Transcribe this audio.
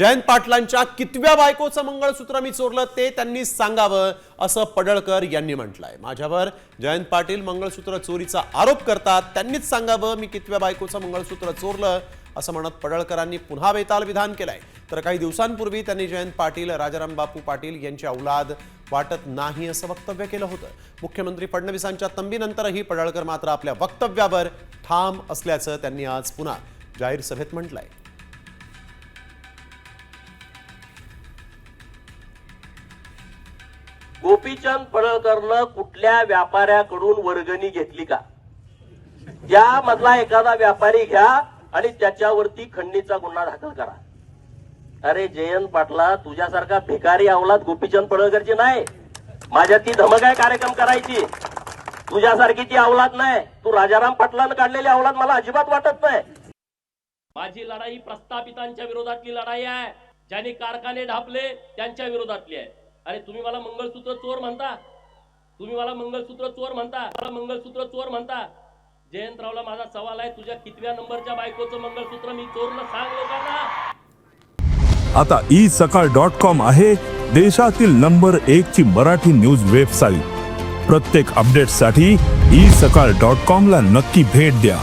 जयंत पाटलांच्या कितव्या बायकोचं मंगळसूत्र मी चोरलं ते त्यांनी सांगावं असं पडळकर यांनी म्हटलंय. माझ्यावर जयंत पाटील मंगळसूत्र चोरीचा आरोप करतात त्यांनीच सांगावं मी कितव्या बायकोचं मंगळसूत्र चोरलं असं म्हणत पडळकरांनी पुन्हा बेताल विधान केलंय. तर काही दिवसांपूर्वी त्यांनी जयंत पाटील राजाराम बापू पाटील यांची औलाद वाटत नाही असं वक्तव्य केलं होतं. मुख्यमंत्री फडणवीसांच्या तंबीनंतरही पडळकर मात्र आपल्या वक्तव्यावर ठाम असल्याचं त्यांनी आज पुन्हा जाहीर सभेत म्हटलंय. गोपीचंद पडळकरनं कुठल्या व्यापाऱ्याकडून वर्गणी घेतली का? त्या मधला एखादा व्यापारी घ्या आणि त्याच्यावरती खंडणीचा गुन्हा दाखल करा. अरे जयंत पाटला तुझ्यासारखा भिकारी अवलाद गोपीचंद पडळकरची नाही. माझ्या ती धमक आहे कार्यक्रम करायची. तुझ्यासारखी ती अवलाद नाही. तू राजाराम पाटलानं काढलेली अवलाद मला अजिबात वाटत नाही. माझी लढाई प्रस्थापितांच्या विरोधातली लढाई आहे. ज्यांनी कारखाने ढापले त्यांच्या विरोधातली आहे. अरे तुम्ही मला मंगळसूत्र चोर म्हणता. तुम्ही मला मंगळसूत्र चोर म्हणता. मला मंगळसूत्र चोर म्हणता. जयंतरावला माझा सवाल आहे तुझ्या कितव्या नंबरच्या बायकोचं मंगळसूत्र मी चोरलं सांग लोकांना. आता ई सकाळ डॉट कॉम आहे देशातील नंबर एक ची मराठी न्यूज वेबसाईट प्रत्येक अपडेटसाठी ई सकाळ डॉट कॉम ला नक्की भेट द्या.